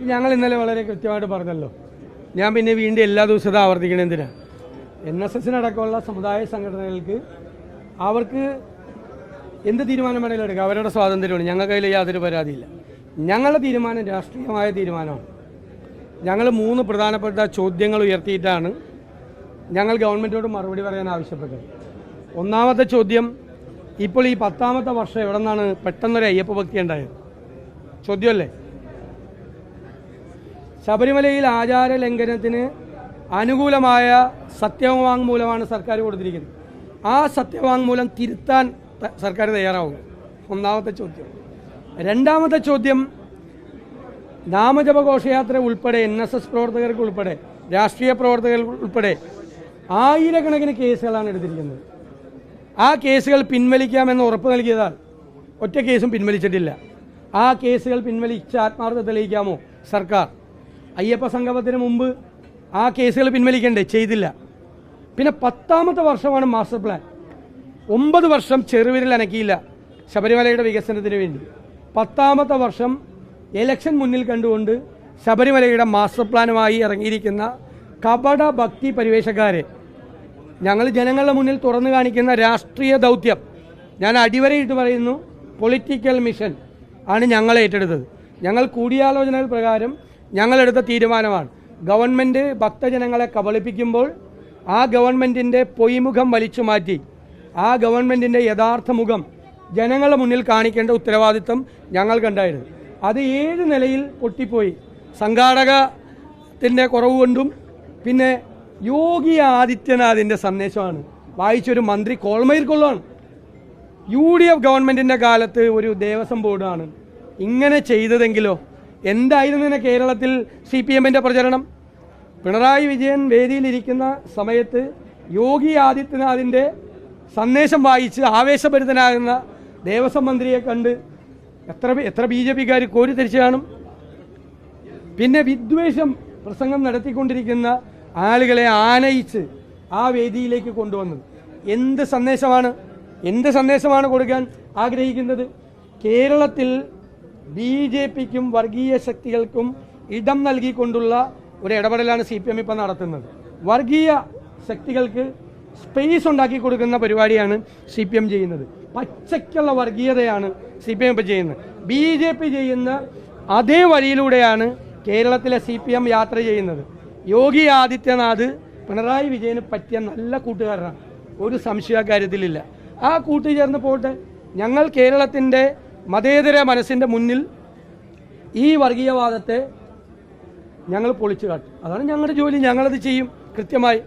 ഞങ്ങൾ ഇന്നലെ വളരെ കൃത്യമായിട്ട് പറഞ്ഞല്ലോ. ഞാൻ പിന്നെ വീണ്ടും എല്ലാ ദിവസവും ആവർത്തിക്കണം എന്തിനാ? എൻ എസ് എസിനടക്കമുള്ള സമുദായ സംഘടനകൾക്ക് അവർക്ക് എന്ത് തീരുമാനം വേണമെങ്കിലും എടുക്കാം. അവരുടെ സ്വാതന്ത്ര്യമാണ്. ഞങ്ങൾക്ക് അതിൽ യാതൊരു പരാതിയില്ല. ഞങ്ങളുടെ തീരുമാനം രാഷ്ട്രീയമായ തീരുമാനമാണ്. ഞങ്ങൾ മൂന്ന് പ്രധാനപ്പെട്ട ചോദ്യങ്ങൾ ഉയർത്തിയിട്ടാണ് ഞങ്ങൾ ഗവൺമെന്റോട് മറുപടി പറയാൻ ആവശ്യപ്പെട്ടത്. ഒന്നാമത്തെ ചോദ്യം ഇപ്പോൾ ഈ പത്താമത്തെ വർഷം എവിടെ നിന്നാണ് പെട്ടെന്നൊരു അയ്യപ്പ ഭക്തി ഉണ്ടായത്? ചോദ്യമല്ലേ? ശബരിമലയിൽ ആചാര ലംഘനത്തിന് അനുകൂലമായ സത്യവാങ്മൂലമാണ് സർക്കാർ കൊടുത്തിരിക്കുന്നത്. ആ സത്യവാങ്മൂലം തിരുത്താൻ സർക്കാർ തയ്യാറാവും ഒന്നാമത്തെ ചോദ്യം. രണ്ടാമത്തെ ചോദ്യം നാമജപ ഘോഷയാത്ര ഉൾപ്പെടെ എൻ എസ് എസ് പ്രവർത്തകർക്ക് ഉൾപ്പെടെ രാഷ്ട്രീയ പ്രവർത്തകർ ഉൾപ്പെടെ ആയിരക്കണക്കിന് കേസുകളാണ് എടുത്തിരിക്കുന്നത്. ആ കേസുകൾ പിൻവലിക്കാമെന്ന് ഉറപ്പ് നൽകിയതാൽ ഒറ്റ കേസും പിൻവലിച്ചിട്ടില്ല. ആ കേസുകൾ പിൻവലിച്ച് ആത്മാർത്ഥത തെളിയിക്കാമോ സർക്കാർ? അയ്യപ്പ സംഗമത്തിന് മുമ്പ് ആ കേസുകൾ പിൻവലിക്കണ്ടേ? ചെയ്തില്ല. പിന്നെ പത്താമത്തെ വർഷമാണ് മാസ്റ്റർ പ്ലാൻ. ഒമ്പത് വർഷം ചെറുവിരൽ അനക്കിയില്ല ശബരിമലയുടെ വികസനത്തിന് വേണ്ടി. പത്താമത്തെ വർഷം എലക്ഷൻ മുന്നിൽ കണ്ടുകൊണ്ട് ശബരിമലയുടെ മാസ്റ്റർ പ്ലാനുമായി ഇറങ്ങിയിരിക്കുന്ന കപട ഭക്തി പരിവേഷക്കാരെ ഞങ്ങൾ ജനങ്ങളുടെ മുന്നിൽ തുറന്നു കാണിക്കുന്ന രാഷ്ട്രീയ ദൗത്യം ഞാൻ അടിവരയിട്ട് പറയുന്നു പൊളിറ്റിക്കൽ മിഷൻ ആണ് ഞങ്ങൾ ഏറ്റെടുത്തത്. ഞങ്ങൾ കൂടിയാലോചനകൾ പ്രകാരം ഞങ്ങളെടുത്ത തീരുമാനമാണ്. ഗവൺമെന്റ് ഭക്തജനങ്ങളെ കബളിപ്പിക്കുമ്പോൾ ആ ഗവൺമെന്റിന്റെ പൊയ്മുഖം വലിച്ചു മാറ്റി ആ ഗവൺമെന്റിന്റെ യഥാർത്ഥ മുഖം ജനങ്ങളുടെ മുന്നിൽ കാണിക്കേണ്ട ഉത്തരവാദിത്വം ഞങ്ങൾക്കുണ്ടായിരുന്നു അത് ഏഴ് നിലയിൽ പൊട്ടിപ്പോയി? സംഘാടകത്തിന്റെ കുറവ് കൊണ്ടും പിന്നെ യോഗി ആദിത്യനാഥിന്റെ സന്ദേശമാണ്. വായിച്ചൊരു മന്ത്രി കോൾമയിൽ കൊള്ളാണ് യു ഡി എഫ് ഗവൺമെന്റിന്റെ കാലത്ത് ഒരു ദേവസ്വം ബോർഡാണ്. ഇങ്ങനെ ചെയ്തതെങ്കിലോ എന്തായിരുന്നു ഇന്ന് കേരളത്തിൽ സി പി എമ്മിന്റെ പ്രചരണം? പിണറായി വിജയൻ വേദിയിലിരിക്കുന്ന സമയത്ത് യോഗി ആദിത്യനാഥിന്റെ സന്ദേശം വായിച്ച് ആവേശഭരിതനാകുന്ന ദേവസ്വം മന്ത്രിയെ കണ്ട് എത്ര എത്ര ബി ജെ പിക്കാർ കോരിത്തിരിച്ചു കാണും. പിന്നെ വിദ്വേഷം പ്രസംഗം നടത്തിക്കൊണ്ടിരിക്കുന്ന ആളുകളെ ആനയിച്ച് ആ വേദിയിലേക്ക് കൊണ്ടുവന്നത്. എന്ത് സന്ദേശമാണ്? എന്ത് സന്ദേശമാണ് കൊടുക്കാൻ ആഗ്രഹിക്കുന്നത്? കേരളത്തിൽ ബി ജെ പിക്കും വർഗീയ ശക്തികൾക്കും ഇടം നൽകിക്കൊണ്ടുള്ള ഒരു ഇടപെടലാണ് സി പി എം ഇപ്പം നടത്തുന്നത്. വർഗീയ ശക്തികൾക്ക് സ്പേസ് ഉണ്ടാക്കി കൊടുക്കുന്ന പരിപാടിയാണ് സി പി എം ചെയ്യുന്നത്. പച്ചയ്ക്കുള്ള വർഗീയതയാണ് സി പി എം ഇപ്പം ചെയ്യുന്നത്. ബി ജെ പി ചെയ്യുന്ന അതേ വഴിയിലൂടെയാണ് കേരളത്തിലെ സി പി എം യാത്ര ചെയ്യുന്നത്. യോഗി ആദിത്യനാഥ് പിണറായി വിജയന് പറ്റിയ നല്ല കൂട്ടുകാരനാണ്. ഒരു സംശയ കാര്യത്തിലില്ല ആ കൂട്ടുചേർന്ന് പോട്ടെ ഞങ്ങൾ കേരളത്തിന്റെ മതേതര മനസ്സിന്റെ മുന്നിൽ ഈ വർഗീയവാദത്തെ ഞങ്ങൾ പൊളിച്ചു കാട്ടും. അതാണ് ഞങ്ങളുടെ ജോലി. ഞങ്ങളത് ചെയ്യും കൃത്യമായി.